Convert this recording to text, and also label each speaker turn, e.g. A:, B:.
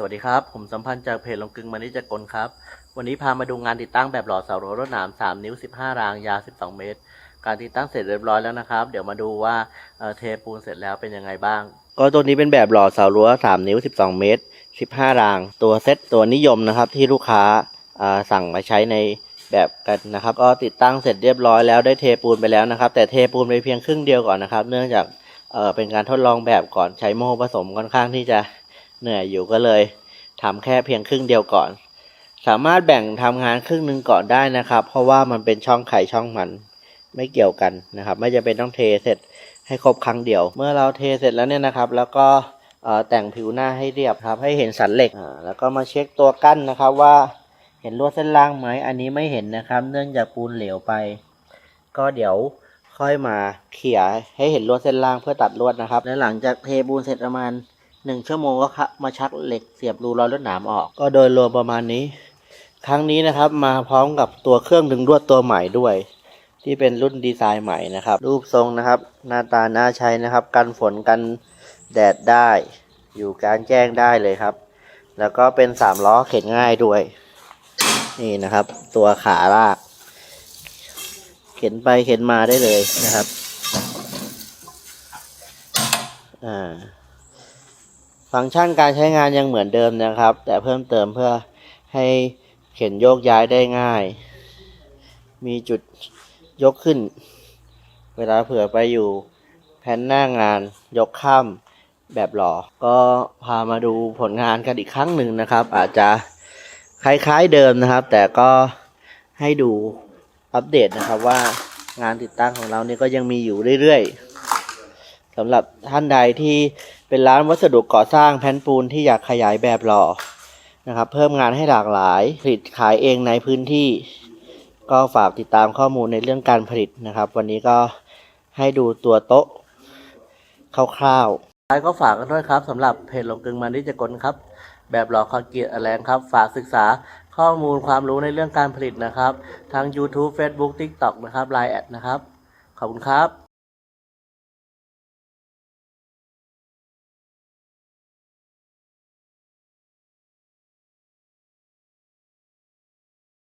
A: สวัสดีครับ ผมสัมพันธ์จากเพจลงกึงมานิจกลครับ วันนี้พามาดูงานติดตั้งแบบหล่อเสารั้วรถหนาม 3 นิ้ว 15 ราง ยาว 12 เมตร การติดตั้งเสร็จเรียบร้อยแล้วนะครับ เดี๋ยวมาดูว่าเอ่อเทปูนเสร็จแล้วเป็นยังไงบ้าง ก็ตัวนี้เป็นแบบหล่อเสารั้ว 3 นิ้ว 12 เมตร 15 ราง ตัวเซตตัวนิยมนะครับที่ลูกค้าาสั่งมาใช้ในแบบกันนะครับ ก็ติดตั้งเสร็จเรียบร้อยแล้วได้เทปูนไปแล้วนะครับ แต่เทปูนไปเพียงครึ่งเดียวก่อนนะครับ เนื่องจากเเป็นการทดลองแบบก่อนใช้โม่ผสมค่อนข้างที่จะ เหนื่อยอยู่ก็เลยทำแค่เพียงครึ่งเดียวก่อน สามารถแบ่งทำงานครึ่งหนึ่งก่อนได้นะครับ เพราะว่ามันเป็นช่องไข่ช่องมันไม่เกี่ยวกันนะครับ ไม่จะเป็นต้องเทเสร็จให้ครบครั้งเดียว เมื่อเราเทเสร็จแล้วเนี่ยนะครับ แล้วก็แต่งผิวหน้าให้เรียบครับ ให้เห็นสันเหล็กแล้วก็มาเช็คตัวกั้นนะครับว่าเห็นลวดเส้นล่างไหมอันนี้ไม่เห็นนะครับ เนื่องจากปูนเหลวไป ก็เดี๋ยวค่อยมาเขี่ยให้เห็นลวดเส้นล่างเพื่อตัดลวดนะครับ และหลังจากเทปูนเสร็จประมาณ หนึ่งชั่วโมงก็มาชักเหล็กเสียบรูรอยลวดหนามออก ก็โดยรวมประมาณนี้ ครั้งนี้นะครับมาพร้อมกับตัวเครื่องดึงลวดตัวใหม่ด้วย ที่เป็นรุ่นดีไซน์ใหม่นะครับ รูปทรงนะครับ หน้าตาน่าใช้นะครับ กันฝนกันแดดได้ อยู่กลารแจ้งได้เลยครับ แล้วก็เป็นสามล้อเข็นง่ายด้วย นี่นะครับ ตัวขาลาก เข็นไปเข็นมาได้เลยนะครับ อ่า ฟังก์ชันการใช้งานยังเหมือนเดิมนะครับ แต่เพิ่มเติมเพื่อให้เข็นโยกย้ายได้ง่าย มีจุดยกขึ้น เวลาเผื่อไปอยู่แผ่นหน้างานยกข้ามแบบหล่อ ก็พามาดูผลงานกันอีกครั้งหนึ่งนะครับ อาจจะคล้ายๆเดิมนะครับ แต่ก็ให้ดูอัปเดตนะครับว่างานติดตั้งของเรานี่ก็ยังมีอยู่เรื่อยๆสำหรับท่านใดที่ เป็นร้านวัสดุก่อสร้างแผ่นปูนที่อยากขยายแบบหล่อนะครับ เพิ่มงานให้หลากหลาย ผลิตขายเองในพื้นที่ ก็ฝากติดตามข้อมูลในเรื่องการผลิตนะครับ วันนี้ก็ให้ดูตัวโต๊ะคร่าวๆท้ายก็ฝากกันด้วยครับสำหรับเพจลงกึงมันที่จะกลครับ แบบหล่อคอนกรีตแรงครับ ฝากศึกษาข้อมูลความรู้ในเรื่องการผลิตนะครับ ทาง YouTube Facebook TikTok นะครับ Line แอดนะครับ ขอบคุณครับ